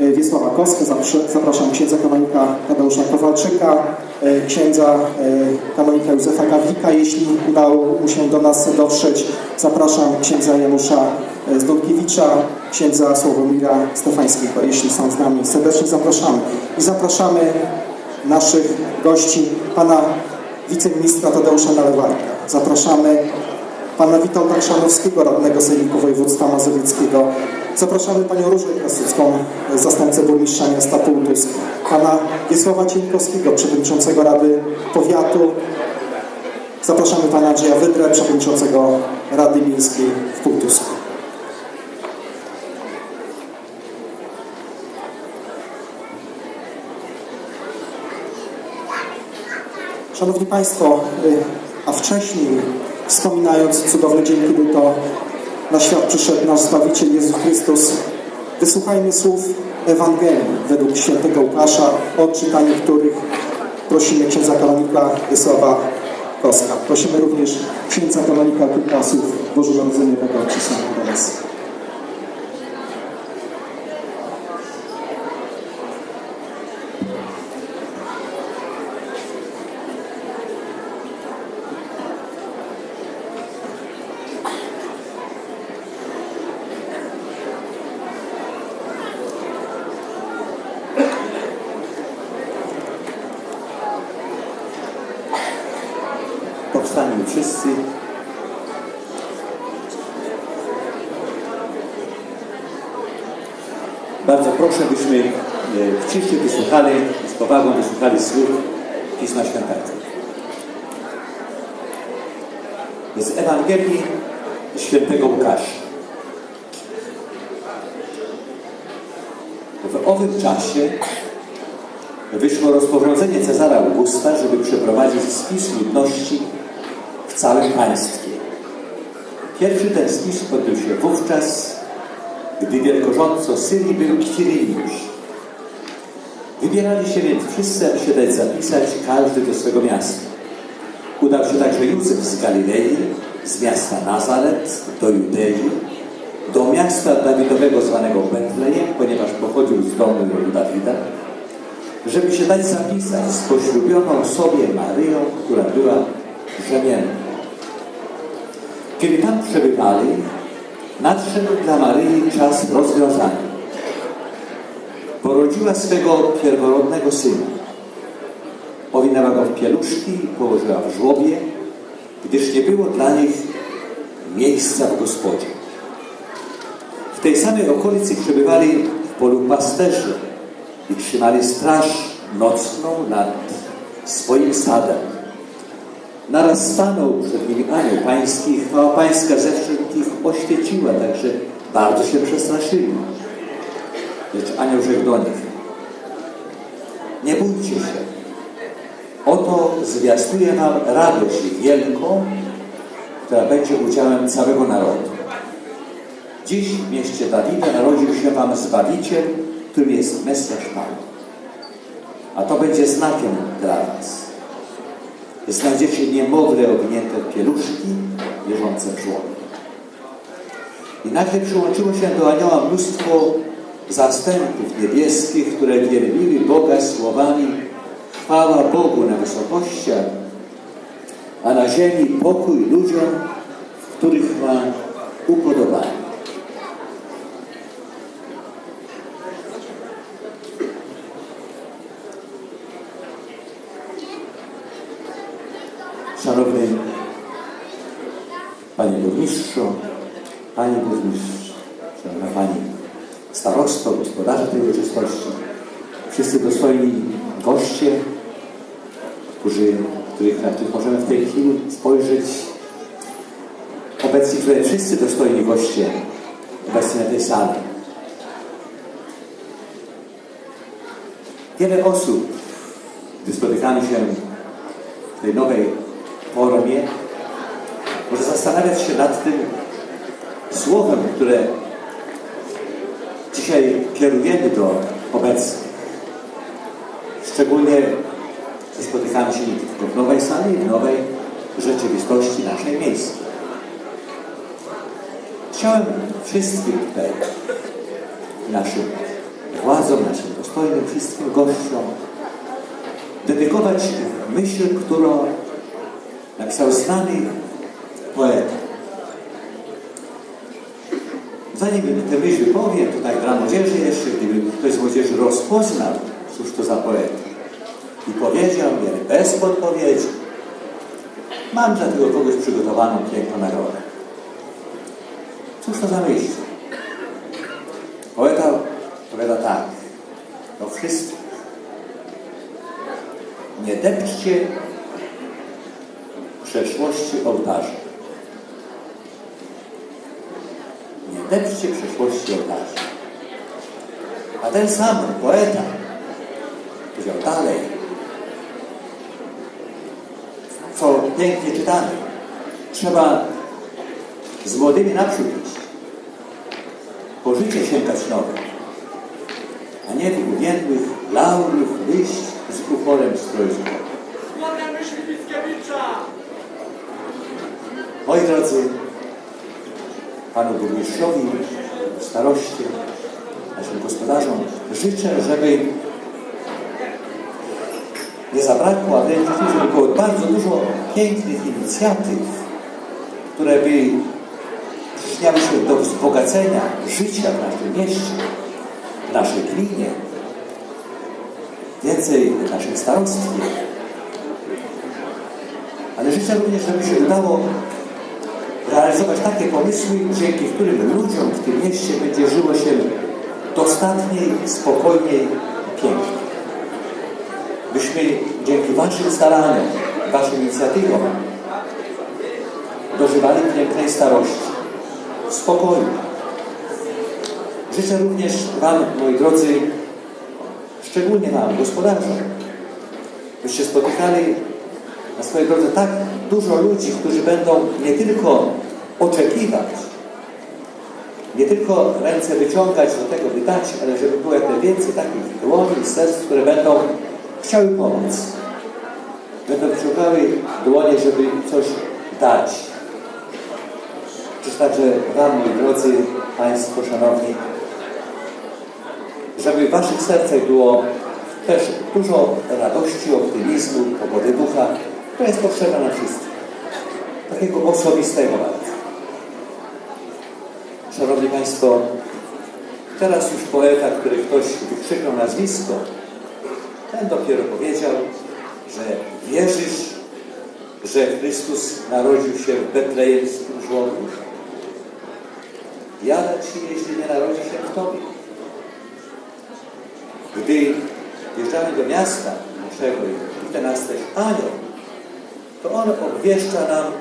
e, Wiesława Koskę, Zapraszam- księdza kanonika Tadeusza Kowalczyka, e, księdza e, kanonika Józefa Gawlika, jeśli udało mu się do nas dotrzeć. Zapraszam księdza Janusza Zdolkiewicza, księdza Sławomira Stefańskiego, jeśli są z nami. Serdecznie zapraszamy. I zapraszamy naszych gości, pana wiceministra Tadeusza Nalewarka. Zapraszamy pana Witolda Chrzanowskiego, radnego Sejmiku Województwa Mazowieckiego. Zapraszamy panią Różę Krasucką, zastępcę burmistrza miasta Półtusk. Pana Wiesława Cieńkowskiego, przewodniczącego Rady Powiatu. Zapraszamy pana Andrzeja Wydrę, przewodniczącego Rady Miejskiej w Półtusku. Szanowni Państwo, y, a wcześniej wspominając cudowny dzień, kiedy to na świat przyszedł nasz Zbawiciel Jezus Chrystus, wysłuchajmy słów Ewangelii według świętego Łukasza, o których prosimy księdza kanonika Wiesława Koska. Prosimy również księdza kanonika o kilka słów bożonarodzeniowego odcisnąć do. Powstańmy wszyscy. Bardzo proszę, byśmy e, w ciszy wysłuchali, z powagą wysłuchali słów Pisma Świętego. Z Ewangelii Świętego Łukasza. W owym czasie wyszło rozporządzenie Cezara Augusta, żeby przeprowadzić spis ludności całym państwie. Pierwszy ten spis odbył się wówczas, gdy wielkorządco Syrii był Kwiryniusz. Wybierali się więc wszyscy, aby się dać zapisać, każdy do swego miasta. Udał się także Józef z Galilei, z miasta Nazaret do Judei, do miasta Dawidowego zwanego Betlejem, ponieważ pochodził z domu Dawida, żeby się dać zapisać z poślubioną sobie Maryją, która była brzemienna. Kiedy tam przebywali, nadszedł dla Maryi czas rozwiązania. Porodziła swego pierworodnego syna. Owinęła go w pieluszki położyła w żłobie, gdyż nie było dla nich miejsca w gospodzie. W tej samej okolicy przebywali w polu pasterze i trzymali straż nocną nad swoim stadem. Naraz stanął przed nimi anioł pański i chwała pańska ze wszystkich oświeciła, także bardzo się przestraszyli. Lecz anioł rzekł do nich, nie bójcie się, oto zwiastuję wam radość wielką, która będzie udziałem całego narodu. Dziś w mieście Dawida narodził się wam Zbawiciel, którym jest Mesjasz Pan. A to będzie znakiem dla was. Znajdziecie niemowlę owinięte w pieluszki, leżące w żłobie. I nagle przyłączyło się do anioła mnóstwo zastępów niebieskich, które wielbiły Boga słowami chwała Bogu na wysokościach, a na ziemi pokój ludziom, w których ma upodobanie. Gospodarze tej uroczystości, wszyscy dostojni goście, którzy, których, na których możemy w tej chwili spojrzeć. Obecni tutaj wszyscy dostojni goście, obecni na tej sali. Wiele osób, gdy spotykamy się w tej nowej formie, może zastanawiać się nad tym słowem, które dzisiaj kierujemy do obecnych. Szczególnie, spotykamy się w nowej sali, w nowej rzeczywistości naszej miejskiej. Chciałem wszystkim tutaj, naszym władzom, naszym dostojnym wszystkim gościom, dedykować myśl, którą napisał znany poeta. Zanim te myśli powiem, to tak dla młodzieży jeszcze, gdyby ktoś z młodzieży rozpoznał, cóż to za poeta i powiedział ale bez podpowiedzi, mam dla tego kogoś przygotowaną piękną nagrodę. Cóż to za myśl? Poeta powiada tak, do wszystkich. Nie depczcie przeszłości ołtarza. Nie depczcie przeszłości ołtarza. A ten sam poeta powiedział dalej, co pięknie czytamy. Trzeba z młodymi naprzód iść. Po życie sięgać nowe, a nie w uwiędłych laurów wyjść z uporem Mickiewicza! Moi drodzy, Panu Burmistrzowi, staroście, naszym gospodarzom życzę, żeby nie zabrakło, a wręcz żeby było bardzo dużo pięknych inicjatyw, które by przyczyniały się do wzbogacenia życia w naszym mieście, w naszej gminie, więcej w naszym starostwie. Ale życzę również, żeby się udało realizować takie pomysły, dzięki którym ludziom w tym mieście będzie żyło się dostatniej, spokojniej piękniej. Byśmy dzięki Waszym staraniom, Waszym inicjatywom dożywali pięknej starości, spokoju. Życzę również Wam, moi drodzy, szczególnie Wam, gospodarzom, byście spotykali na swojej drodze tak dużo ludzi, którzy będą nie tylko oczekiwać, nie tylko ręce wyciągać do tego, by dać, ale żeby było jak najwięcej takich dłoni i serc, które będą chciały pomóc. Będą wyciągały dłonie, żeby coś dać. Czyż także Wam, moi drodzy Państwo, Szanowni, żeby w Waszych sercach było też dużo radości, optymizmu, pogody ducha, która jest potrzebna na wszystkich. Takiego osobistego. Szanowni Państwo, teraz już poeta, który ktoś wykrzyknął nazwisko, ten dopiero powiedział, że wierzysz, że Chrystus narodził się w betlejemskim żłobku. Jada Ci, jeśli nie narodzi się w Tobie. Gdy wjeżdżamy do miasta naszego i widzę nas anioł, to on obwieszcza nam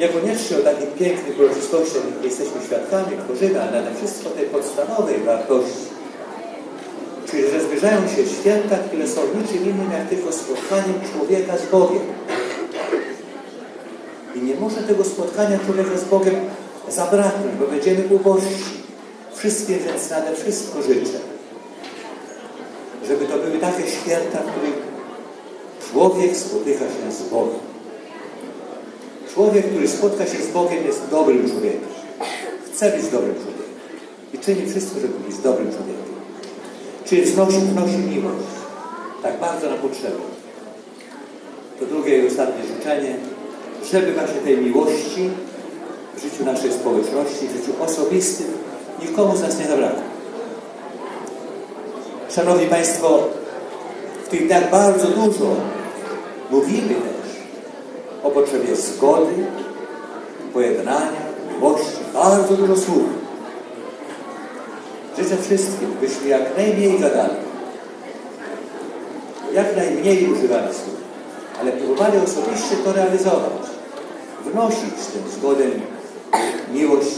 niekoniecznie o takich pięknych uroczystościach, jakie jesteśmy świadkami, tworzymy, ale nade wszystko tej podstawowej wartości. Czyli, że zbliżają się święta, które są niczym innym jak tylko spotkaniem człowieka z Bogiem. I nie może tego spotkania człowieka z Bogiem zabraknąć, bo będziemy ubożsi. Wszystkie więc nade wszystko życzę, żeby to były takie święta, w których człowiek spotyka się z Bogiem. Człowiek, który spotka się z Bogiem, jest dobrym człowiekiem. Chce być dobrym człowiekiem. I czyni wszystko, żeby być dobrym człowiekiem. Czyli wznosi, wnosi miłość. Tak bardzo nam potrzeba. To drugie i ostatnie życzenie, żeby właśnie tej miłości w życiu naszej społeczności, w życiu osobistym nikomu z nas nie zabrakło. Szanowni Państwo, w tych dniach bardzo dużo mówimy potrzebie zgody, pojednania, miłości, bardzo dużo słów. Życzę wszystkim, byśmy jak najmniej gadali, jak najmniej używali słów, ale próbowali osobiście to realizować, wnosić tę zgodę, miłość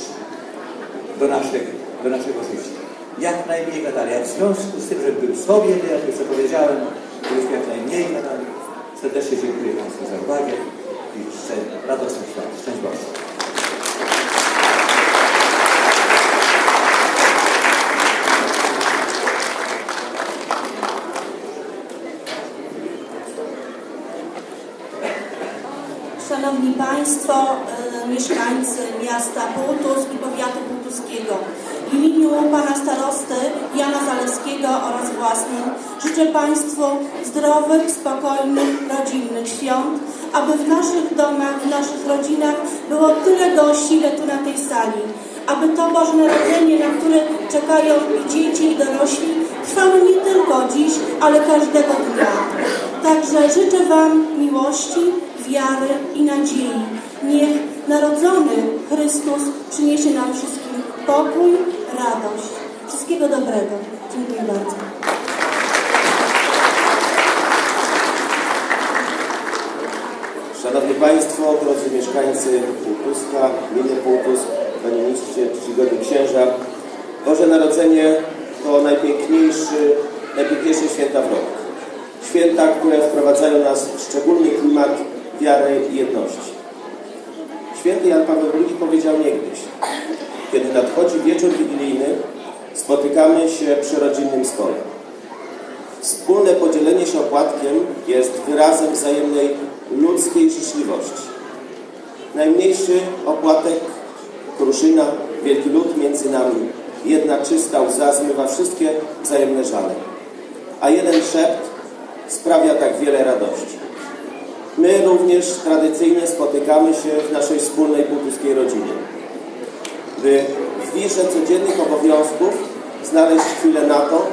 do naszego, do naszego życia. Jak najmniej gadali, a w związku z tym, że był sobie, jak już powiedziałem, żebyśmy jak najmniej gadali. Serdecznie dziękuję Państwu za uwagę życzę radosnych. Szczęść Boże. Szanowni Państwo, e, mieszkańcy miasta Półtusk i powiatu półtuskiego. W imieniu Pana Starosty Jana Zalewskiego oraz własnym życzę Państwu zdrowych, spokojnych, rodzinnych świąt, aby w naszych domach, w naszych rodzinach było tyle gości, ile tu na tej sali. Aby to Boże Narodzenie, na które czekają i dzieci, i dorośli, trwało nie tylko dziś, ale każdego dnia. Także życzę Wam miłości, wiary i nadziei. Niech narodzony Chrystus przyniesie nam wszystkim pokój, radość. Wszystkiego dobrego. Dziękuję bardzo. Szanowni Państwo, drodzy mieszkańcy Półtuska, gminy Półtus, Panie Ministrze, czcigodni księża, Boże Narodzenie to najpiękniejszy, najpiękniejsze święta w roku. Święta, które wprowadzają nas w szczególny klimat wiary i jedności. Święty Jan Paweł II powiedział niegdyś, kiedy nadchodzi wieczór wigilijny, spotykamy się przy rodzinnym stole. Wspólne podzielenie się opłatkiem jest wyrazem wzajemnej ludzkiej życzliwości. Najmniejszy opłatek, kruszyna, wielki lud między nami, jedna czysta łza zmywa wszystkie wzajemne żale, a jeden szept sprawia tak wiele radości. My również tradycyjnie spotykamy się w naszej wspólnej półtuskiej rodzinie, by w wirze codziennych obowiązków znaleźć chwilę na to,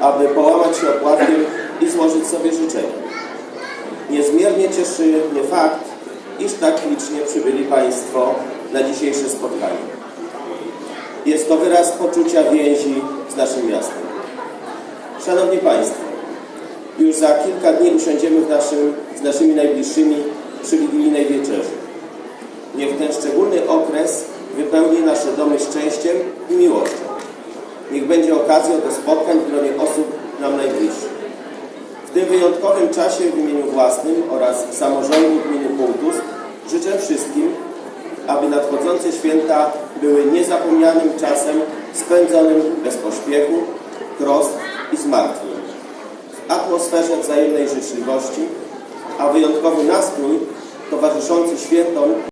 aby połamać się opłatkiem i złożyć sobie życzenia. Niezmiernie cieszy mnie fakt, iż tak licznie przybyli Państwo na dzisiejsze spotkanie. Jest to wyraz poczucia więzi z naszym miastem. Szanowni Państwo, już za kilka dni usiądziemy w naszym, z naszymi najbliższymi przy wigilijnej wieczerzy. Niech ten szczególny okres wypełni nasze domy szczęściem i miłością. Niech będzie okazją do spotkań w gronie osób nam najbliższych. W tym wyjątkowym czasie w imieniu własnym oraz samorządu gminy Półtus życzę wszystkim, aby nadchodzące święta były niezapomnianym czasem spędzonym bez pośpiechu, trosk i zmartwień. W atmosferze wzajemnej życzliwości, a wyjątkowy nastrój towarzyszący świętom